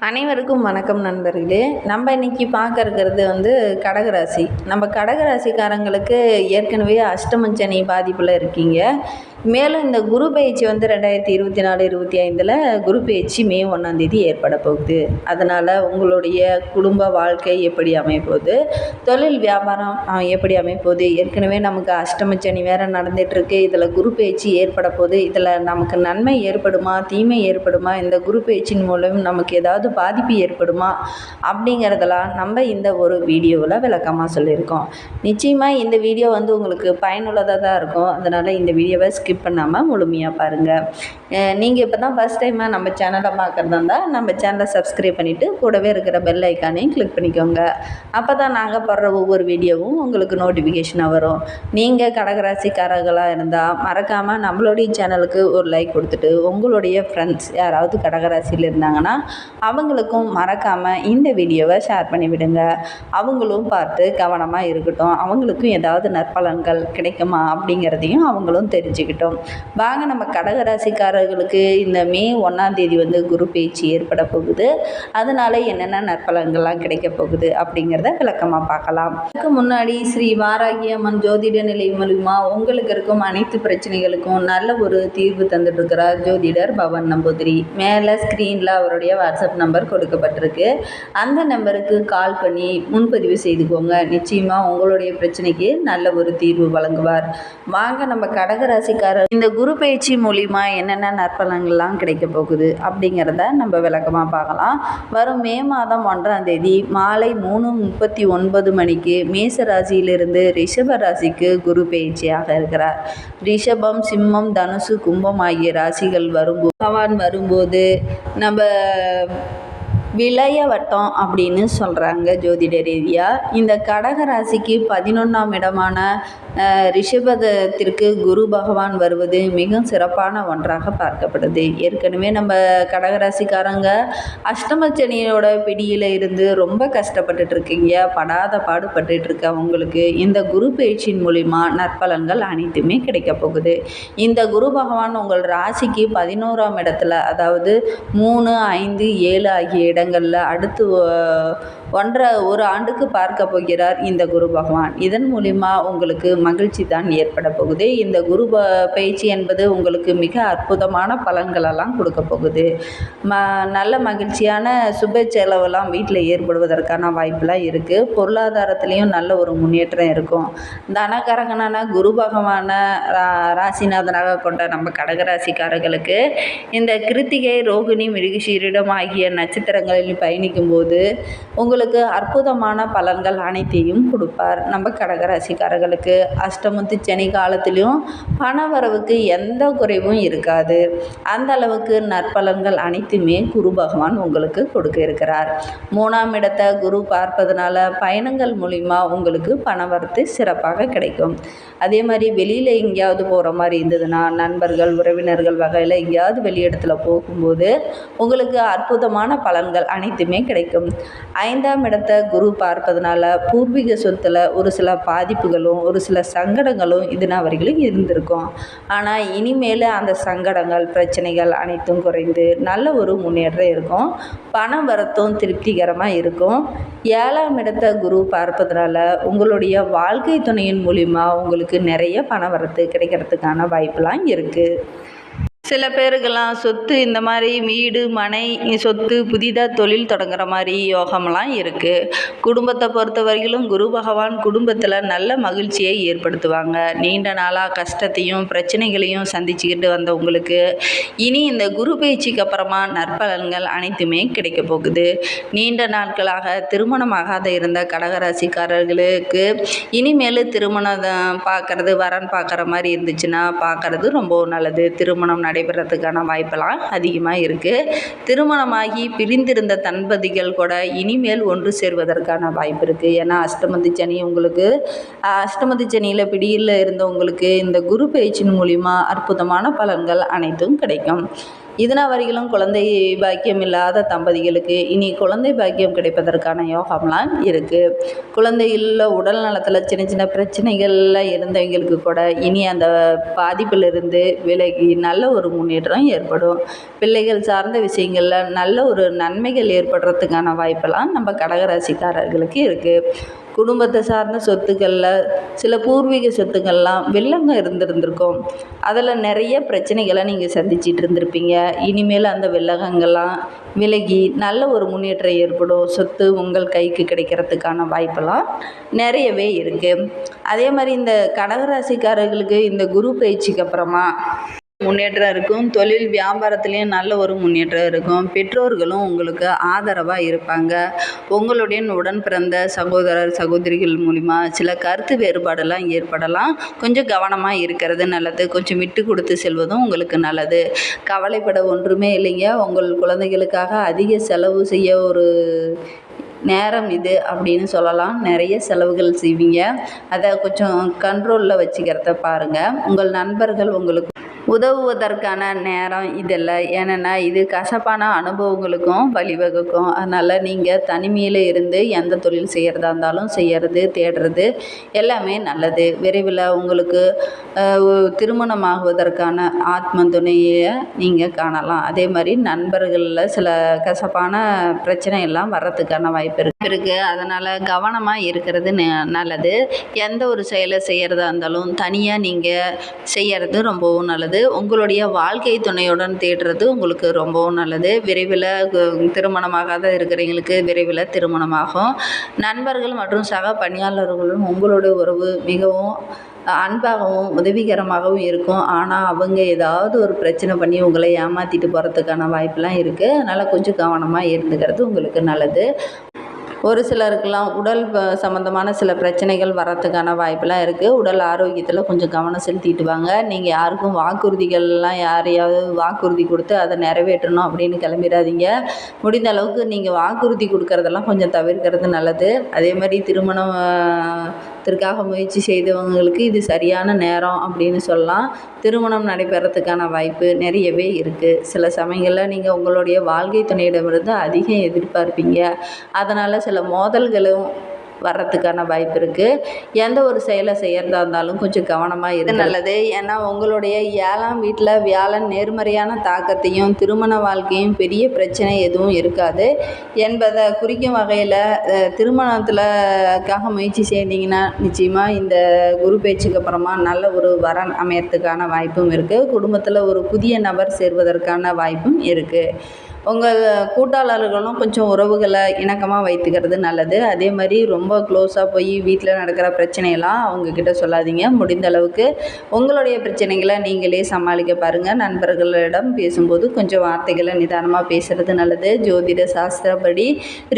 அனைவருக்கும் வணக்கம் நண்பர்களே. நம்ம இன்னைக்கு பார்க்க இருக்கிறது வந்து கடகராசி. நம்ம கடகராசிக்காரங்களுக்கு ஏற்கனவே அஷ்டமஞ்சனி பாதிப்பில் இருக்கீங்க. மேலும் இந்த குரு பயிற்சி வந்து ரெண்டாயிரத்தி இருபத்தி நாலு இருபத்தி ஐந்தில் குரு பயிற்சி மே ஒன்றாந்தேதி ஏற்பட போகுது. அதனால் உங்களுடைய குடும்ப வாழ்க்கை எப்படி அமைப்போகுது தொழில் வியாபாரம் எப்படி அமைப்போகுது ஏற்கனவே நமக்கு அஷ்டமச்சனி வேறு நடந்துகிட்ருக்கு இதில் குரு பயிற்சி ஏற்பட போகுது. இதில் நமக்கு நன்மை ஏற்படுமா தீமை ஏற்படுமா? இந்த குரு பயிற்சியின் மூலம் நமக்கு ஏதாவது பாதிப்பு ஏற்படுமா அப்படிங்கிறதெல்லாம் நம்ம இந்த ஒரு வீடியோவில் விளக்கமாக சொல்லியிருக்கோம். நிச்சயமாக இந்த வீடியோ வந்து உங்களுக்கு பயனுள்ளதாக தான் இருக்கும். அதனால் இந்த வீடியோவை ஸ்கிப் பண்ணாமல் முழுமையாக பாருங்கள் நீங்கள் இப்போ தான் ஃபஸ்ட் டைமாக நம்ம சேனலை பார்க்குறதா இருந்தால் நம்ம சேனலை சப்ஸ்கிரைப் பண்ணிவிட்டு கூடவே இருக்கிற பெல் ஐக்கானையும் கிளிக் பண்ணிக்கோங்க. அப்போ தான் நாங்கள் போடுற ஒவ்வொரு வீடியோவும் உங்களுக்கு நோட்டிஃபிகேஷனாக வரும். நீங்கள் கடகராசிக்காரர்களாக இருந்தால் மறக்காமல் நம்மளுடைய சேனலுக்கு ஒரு லைக் கொடுத்துட்டு உங்களுடைய ஃப்ரெண்ட்ஸ் யாராவது கடகராசியில் இருந்தாங்கன்னா அவங்களுக்கும் மறக்காமல் இந்த வீடியோவை ஷேர் பண்ணி விடுங்க. அவங்களும் பார்த்து கவனமாக இருக்கட்டும். அவங்களுக்கும் ஏதாவது நற்பலன்கள் கிடைக்குமா அப்படிங்கிறதையும் அவங்களும் தெரிஞ்சுக்கிட்டோம். வாங்க நம்ம கடகராசிக்காரர்களுக்கு இந்த மே ஒன்றாம் தேதி வந்து குரு பேச்சு ஏற்பட போகுது. அதனால என்னென்ன நற்பலன்கள்லாம் கிடைக்க போகுது அப்படிங்கிறத விளக்கமாக பார்க்கலாம். அதுக்கு முன்னாடி ஸ்ரீ வாராகி அம்மன் ஜோதிட நிலை மூலிமா உங்களுக்கு இருக்கும் அனைத்து பிரச்சனைகளுக்கும் நல்ல ஒரு தீர்வு தந்துட்டு இருக்கிறார் ஜோதிடர் பவன் நம்பூதிரி. மேலே ஸ்க்ரீனில் அவருடைய வாட்ஸ்அப் நம்பர் நம்பர் கொடுக்கப்பட்டிருக்கு. அந்த நம்பருக்கு கால் பண்ணி முன்பதிவு செய்துக்கோங்க. நிச்சயமாக உங்களுடைய பிரச்சனைக்கு நல்ல ஒரு தீர்வு வழங்குவார். வாங்க நம்ம கடகராசிக்காரர் இந்த குரு பயிற்சி மூலிமா என்னென்ன நற்பலன்கள்லாம் கிடைக்க போகுது அப்படிங்கிறத நம்ம விளக்கமாக பார்க்கலாம். வரும் மே மாதம் ஒன்றாம் தேதி மாலை மூணு முப்பத்தி ஒன்பது மணிக்கு மேச ராசியிலிருந்து ரிஷப ராசிக்கு குரு பயிற்சியாக இருக்கிறார். ரிஷபம் சிம்மம் தனுசு கும்பம் ஆகிய ராசிகள் வரும்போது பகவான் வரும்போது நம்ம விளைய வட்டம் அப்படின்னு சொல்கிறாங்க ஜோதிட ரீதியாக இந்த கடக ராசிக்கு பதினொன்றாம் இடமான ரிஷபதத்திற்கு குரு பகவான் வருவது மிகவும் சிறப்பான ஒன்றாக பார்க்கப்படுது. ஏற்கனவே நம்ம கடகராசிக்காரங்க அஷ்டமச்சனியோட பிடியில் இருந்து ரொம்ப கஷ்டப்பட்டுட்டு இருக்கீங்க. படாத பாடுபட்டுட்டு இருக்க உங்களுக்கு இந்த குரு பயிற்சியின் மூலிமா நற்பலன்கள் அனைத்துமே கிடைக்க போகுது. இந்த குரு பகவான் உங்கள் ராசிக்கு பதினோராம் இடத்துல அதாவது மூணு ஐந்து ஏழு ஆகிய இடங்களில் அடுத்து ஒன்றரை ஒரு ஆண்டுக்கு பார்க்க போகிறார் இந்த குரு பகவான். இதன் மூலிமா உங்களுக்கு மகிழ்ச்சி தான் ஏற்பட போகுது. இந்த குரு ப பயிற்சி என்பது உங்களுக்கு மிக அற்புதமான பலன்களெல்லாம் கொடுக்க போகுது. ம நல்ல மகிழ்ச்சியான சுப செலவெல்லாம் வீட்டில் ஏற்படுவதற்கான வாய்ப்பெலாம் இருக்குது பொருளாதாரத்துலேயும் நல்ல ஒரு முன்னேற்றம் இருக்கும். தனகரகனான குரு பகவான ரா- ராசிநாதனாக கொண்ட நம்ம கடகராசிக்காரர்களுக்கு இந்த கிருத்திகை ரோகிணி மிருகசீரிடம் ஆகிய நட்சத்திரங்களில் பயணிக்கும்போது உங்களுக்கு அற்புதமான பலன்கள் அனைத்தையும் கொடுப்பார். நம்ம கடகராசிக்காரர்களுக்கு அஷ்டமத்து சனி காலத்திலையும் பணவரவுக்கு எந்த குறைவும் இருக்காது. அந்த அளவுக்கு நற்பலன்கள் அனைத்துமே குரு பகவான் உங்களுக்கு கொடுக்க இருக்கிறார். மூணாம் இடத்தை குரு பார்ப்பதனால பயணங்கள் மூலிமா உங்களுக்கு பணவரத்து சிறப்பாக கிடைக்கும். அதே மாதிரி வெளியில் எங்கேயாவது போகிற மாதிரி இருந்ததுன்னா நண்பர்கள் உறவினர்கள் வகையில் எங்கேயாவது வெளியிடத்தில் போகும்போது உங்களுக்கு அற்புதமான பலன்கள் அனைத்துமே கிடைக்கும். ஐந்து ஐந்தாம் இடத்தை குரு பார்ப்பதனால பூர்வீக சொத்துல ஒரு சில பாதிப்புகளும் ஒரு சில சங்கடங்களும் இது நாள் வரைக்கும் இருந்திருக்கும். ஆனால் இனிமேல் அந்த சங்கடங்கள் பிரச்சனைகள் அனைத்தும் குறைந்து நல்ல ஒரு முன்னேற்றம் இருக்கும். பணம் வரத்தும் திருப்திகரமாக இருக்கும். ஏழாம் இடத்தை குரு பார்ப்பதனால உங்களுடைய வாழ்க்கை துணையின் மூலிமா உங்களுக்கு நிறைய பணம் வரத்து கிடைக்கிறதுக்கான வாய்ப்பெலாம் இருக்குது சில பேருக்கெல்லாம் சொத்து இந்த மாதிரி வீடு மனை சொத்து புதிதாக தொழில் தொடங்குற மாதிரி யோகம்லாம் இருக்குது குடும்பத்தை பொறுத்த வரையிலும் குரு பகவான் குடும்பத்தில் நல்ல மகிழ்ச்சியை ஏற்படுத்துவாங்க. நீண்ட நாளாக கஷ்டத்தையும் பிரச்சனைகளையும் சந்திச்சுக்கிட்டு வந்த உங்களுக்கு இனி இந்த குரு பயிற்சிக்கு அப்புறமா நற்பலன்கள் அனைத்துமே கிடைக்க போகுது. நீண்ட நாட்களாக திருமணமாகாத இருந்த கடகராசிக்காரர்களுக்கு இனிமேல் திருமணம் பார்க்குறது வரன் பார்க்குற மாதிரி இருந்துச்சுன்னா பார்க்குறது ரொம்ப நல்லது. திருமணம் நடைபெறதுக்கான வாய்ப்பெல்லாம் அதிகமாக இருக்குது திருமணமாகி பிரிந்திருந்த தன்பதிகள் கூட இனிமேல் ஒன்று சேர்வதற்கான வாய்ப்பு இருக்குது ஏன்னா அஷ்டமதி சனி உங்களுக்கு அஷ்டமதி சனியில் பிடியில் இருந்தவங்களுக்கு இந்த குரு பயிற்சியின் மூலிமா அற்புதமான பலன்கள் அனைத்தும் கிடைக்கும். இதனால் வரையிலும் குழந்தை பாக்கியம் இல்லாத தம்பதிகளுக்கு இனி குழந்தை பாக்கியம் கிடைப்பதற்கான யோகம்லாம் இருக்குது குழந்தைகளில் உடல் நலத்தில் சின்ன சின்ன பிரச்சனைகள்லாம் இருந்தவங்களுக்கு கூட இனி அந்த பாதிப்பிலிருந்து விலகி நல்ல ஒரு முன்னேற்றம் ஏற்படும். பிள்ளைகள் சார்ந்த விஷயங்களில் நல்ல ஒரு நன்மைகள் ஏற்படுறதுக்கான வாய்ப்பெல்லாம் நம்ம கடகராசிக்காரர்களுக்கு இருக்குது குடும்பத்தை சார்ந்த சொத்துக்களில் சில பூர்வீக சொத்துக்கள்லாம் வெள்ளங்க இருந்திருந்திருக்கும். அதில் நிறைய பிரச்சனைகளை நீங்கள் சந்திச்சிட்டு இருந்திருப்பீங்க. இனிமேல் அந்த வெள்ளகங்கள்லாம் விலகி நல்ல ஒரு முன்னேற்றம் ஏற்படும். சொத்து உங்கள் கைக்கு கிடைக்கிறதுக்கான வாய்ப்பெல்லாம் நிறையவே இருக்குது அதே மாதிரி இந்த கடகராசிக்காரர்களுக்கு இந்த குரு பயிற்சிக்கு அப்புறமா முன்னேற்றம் இருக்கும். தொழில் வியாபாரத்துலேயும் நல்ல ஒரு முன்னேற்றம் இருக்கும். பெற்றோர்களும் உங்களுக்கு ஆதரவாக இருப்பாங்க. உங்களுடைய உடன் பிறந்த சகோதரர் சகோதரிகள் மூலிமா சில கருத்து வேறுபாடெல்லாம் ஏற்படலாம். கொஞ்சம் கவனமாக இருக்கிறது நல்லது. கொஞ்சம் விட்டு கொடுத்து செல்வதும் உங்களுக்கு நல்லது. கவலைப்பட ஒன்றுமே இல்லைங்க. உங்கள் குழந்தைகளுக்காக அதிக செலவு செய்ய ஒரு நேரம் இது அப்படின்னு சொல்லலாம். நிறைய செலவுகள் செய்வீங்க. அதை கொஞ்சம் கண்ட்ரோலில் வச்சுக்கிறத பாருங்கள் உங்கள் நண்பர்கள் உங்களுக்கு உதவுவதற்கான நேரம் இதெல்லாம் ஏன்னா இது கசப்பான அனுபவங்களுக்கும் வழிவகுக்கும். அதனால் நீங்கள் தனிமையில் இருந்து எந்த தொழில் செய்கிறதா இருந்தாலும் செய்கிறது தேடுறது எல்லாமே நல்லது. விரைவில் உங்களுக்கு திருமணமாகுவதற்கான ஆத்ம துணையை நீங்கள் காணலாம். அதே மாதிரி நண்பர்களில் சில கசப்பான பிரச்சனை எல்லாம் வர்றதுக்கான வாய்ப்பு இருக்கு. இருக்குது அதனால் கவனமாக இருக்கிறது ந- நல்லது. எந்த ஒரு செயலை செய்கிறதா இருந்தாலும் தனியாக நீங்கள் செய்கிறது ரொம்பவும் நல்லது. உங்களுடைய வாழ்க்கை துணையுடன் தேடுறது உங்களுக்கு ரொம்பவும் நல்லது. விரைவில் திருமணமாகாத இருக்கிறவங்களுக்கு விரைவில் திருமணமாகும். நண்பர்கள் மற்றும் சக பணியாளர்களும் உங்களுடைய உறவு மிகவும் அன்பாகவும் உதவிகரமாகவும் இருக்கும். ஆனால் அவங்க ஏதாவது ஒரு பிரச்சனை பண்ணி உங்களை ஏமாற்றிட்டு போகிறதுக்கான வாய்ப்பெலாம் இருக்குது அதனால் கொஞ்சம் கவனமாக இருந்துக்கிறது உங்களுக்கு நல்லது. ஒரு சிலருக்கெல்லாம் உடல் ப- சம்மந்தமான சில பிரச்சனைகள் வர்றதுக்கான வாய்ப்பெல்லாம் இருக்குது உடல் ஆரோக்கியத்தில் கொஞ்சம் கவனம் செலுத்திட்டு வாங்க நீங்கள் யாருக்கும் வாக்குறுதிகள்லாம் யாரையாவது வாக்குறுதி கொடுத்து அதை நிறைவேற்றணும் அப்படின்னு கிளம்பிடாதீங்க. முடிந்த அளவுக்கு நீங்கள் வாக்குறுதி கொடுக்கறதெல்லாம் கொஞ்சம் தவிர்க்கிறது நல்லது. அதே மாதிரி திருமணம் ஆஹ், முயற்சி செய்தவங்களுக்கு இது சரியான நேரம் அப்படின்னு சொல்லலாம். திருமணம் நடைபெறத்துக்கான வாய்ப்பு நிறையவே இருக்குது சில சமயங்களில் நீங்கள் உங்களுடைய வாழ்க்கை துணையிடமிருந்து அதிகம் எதிர்பார்ப்பீங்க. அதனால் சில மோதல்களும் வர்றதுக்கான வாய்ப்பு இருக்குது எந்த ஒரு செயலை செய்யறதா இருந்தாலும் கொஞ்சம் கவனமாக இருக்கு நல்லது. ஏன்னா உங்களுடைய ஏழாம் வீட்டில் வியாழன் நேர்மறையான தாக்கத்தையும் திருமண வாழ்க்கையும் பெரிய பிரச்சனை எதுவும் இருக்காது. என்பதை குறிக்கும் வகையில் திருமணத்துலக்காக முயற்சி செய்தீங்கன்னா நிச்சயமாக இந்த குரு பேச்சுக்கு அப்புறமா நல்ல ஒரு வரன் அமையறதுக்கான வாய்ப்பும் இருக்குது குடும்பத்தில் ஒரு புதிய நபர் சேர்வதற்கான வாய்ப்பும் இருக்குது உங்கள் கூட்டாளர்களும் கொஞ்சம் உறவுகளை இணக்கமாக வைத்துக்கிறது நல்லது. அதே மாதிரி ரொம்ப க்ளோஸாக போய் வீட்டில் நடக்கிற பிரச்சனையெல்லாம் அவங்கக்கிட்ட சொல்லாதீங்க. முடிந்த அளவுக்கு உங்களுடைய பிரச்சனைகளை நீங்களே சமாளிக்க பாருங்கள் நண்பர்களிடம் பேசும்போது கொஞ்சம் வார்த்தைகளை நிதானமாக பேசுகிறது நல்லது. ஜோதிட சாஸ்திரப்படி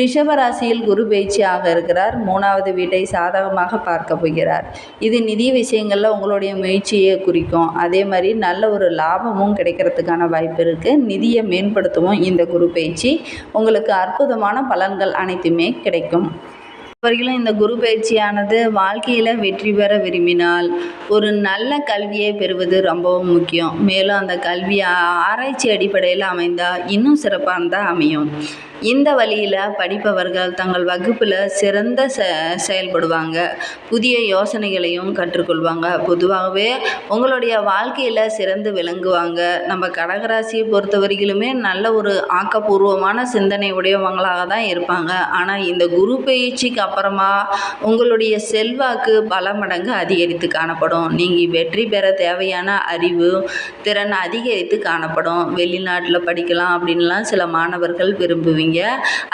ரிஷப ராசியில் குரு பயிற்சியாக இருக்கிறார். மூணாவது வீட்டை சாதகமாக பார்க்க போகிறார். இது நிதி விஷயங்களில் உங்களுடைய முயற்சியை குறிக்கும். அதே மாதிரி நல்ல ஒரு லாபமும் கிடைக்கிறதுக்கான வாய்ப்பு இருக்குது நிதியை மேம்படுத்தவும் இந்த இந்த குரு பயிற்சி உங்களுக்கு அற்புதமான பலன்கள் அனைத்துமே கிடைக்கும். அவர்களும் இந்த குரு பயிற்சியானது வாழ்க்கையில் வெற்றி பெற விரும்பினால் ஒரு நல்ல கல்வியை பெறுவது ரொம்பவும் முக்கியம். மேலும் அந்த கல்வி ஆ- ஆராய்ச்சி அடிப்படையில் அமைந்தால் இன்னும் சிறப்பானதாக அமையும். இந்த வழியில் படிப்பவர்கள் தங்கள் வகுப்பில் சிறந்த ச செயல்படுவாங்க. புதிய யோசனைகளையும் கற்றுக்கொள்வாங்க. பொதுவாகவே உங்களுடைய வாழ்க்கையில் சிறந்து விளங்குவாங்க. நம்ம கடகராசியை பொறுத்த வரையிலுமே நல்ல ஒரு ஆக்கப்பூர்வமான சிந்தனை உடையவங்களாக தான் இருப்பாங்க. ஆனால் இந்த குரு பயிற்சிக்கு அப்புறமா உங்களுடைய செல்வாக்கு பல மடங்கு அதிகரித்து காணப்படும். நீங்கள் வெற்றி பெற தேவையான அறிவு திறன் அதிகரித்து காணப்படும். வெளிநாட்டில் படிக்கலாம் அப்படின்லாம் சில மாணவர்கள் விரும்புவீங்க.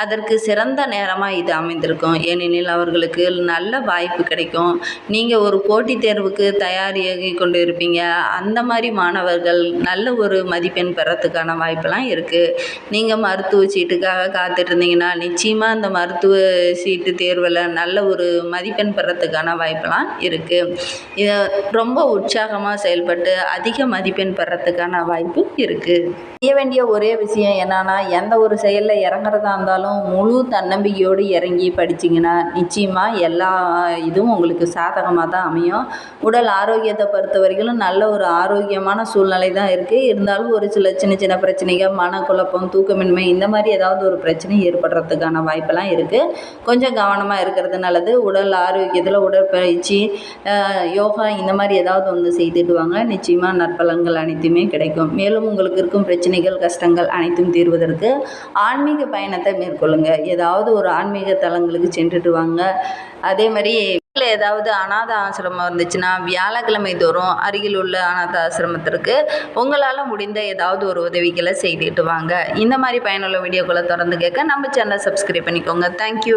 அதற்கு சிறந்த நேரமாக இது அமைந்திருக்கும். ஏனெனில் அவர்களுக்கு நல்ல வாய்ப்பு கிடைக்கும். நீங்கள் ஒரு போட்டித் தேர்வுக்கு தயாரியாகி கொண்டு இருப்பீங்க அந்த மாதிரி மாணவர்கள் நல்ல ஒரு மதிப்பெண் பெறத்துக்கான வாய்ப்பெல்லாம் இருக்குது நீங்கள் மருத்துவ சீட்டுக்காக காத்துட்டு இருந்தீங்கன்னா நிச்சயமாக அந்த மருத்துவ சீட்டு தேர்வில் நல்ல ஒரு மதிப்பெண் பெறத்துக்கான வாய்ப்பெல்லாம் இருக்குது இதை ரொம்ப உற்சாகமாக செயல்பட்டு அதிக மதிப்பெண் பெறத்துக்கான வாய்ப்பு இருக்குது செய்ய வேண்டிய ஒரே விஷயம் என்னன்னா எந்த ஒரு செயலில் இறங்குறதா இருந்தாலும் முழு தன்னம்பிக்கையோடு இறங்கி படிச்சிங்கன்னா நிச்சயமாக எல்லா இதுவும் உங்களுக்கு சாதகமாக தான் அமையும். உடல் ஆரோக்கியத்தை பொறுத்த வரைக்கும் நல்ல ஒரு ஆரோக்கியமான சூழ்நிலை தான் இருக்குது இருந்தாலும் ஒரு சில சின்ன சின்ன பிரச்சனைகள் மனக்குழப்பம் தூக்கமின்மை இந்த மாதிரி ஏதாவது ஒரு பிரச்சனை ஏற்படுறதுக்கான வாய்ப்பெல்லாம் இருக்குது கொஞ்சம் கவனமாக இருக்கிறது நல்லது. உடல் ஆரோக்கியத்தில் உடற்பயிற்சி யோகா இந்த மாதிரி ஏதாவது ஒன்று செய்துட்டு வாங்க. நிச்சயமாக நற்பலன்கள் அனைத்துமே கிடைக்கும். மேலும் உங்களுக்கு இருக்கும் பிரச்சனைகள் கஷ்டங்கள் அனைத்தும் தீர்வதற்கு ஆன்மீக பயணத்தை மேற்கொள்ளுங்கள் ஏதாவது ஒரு ஆன்மீக தலங்களுக்கு சென்றுட்டு வாங்க. அதே மாதிரி வீட்டில் ஏதாவது அனாத ஆசிரமம் இருந்துச்சுன்னா வியாழக்கிழமை தோறும் அருகில் உள்ள அனாத ஆசிரமத்திற்கு உங்களால் முடிந்த ஏதாவது ஒரு உதவிகளை செய்துட்டு வாங்க. இந்த மாதிரி பயனுள்ள வீடியோக்களை தொடர்ந்து கேட்க நம்ம சேனலை சப்ஸ்கிரைப் பண்ணிக்கோங்க. தேங்க்யூ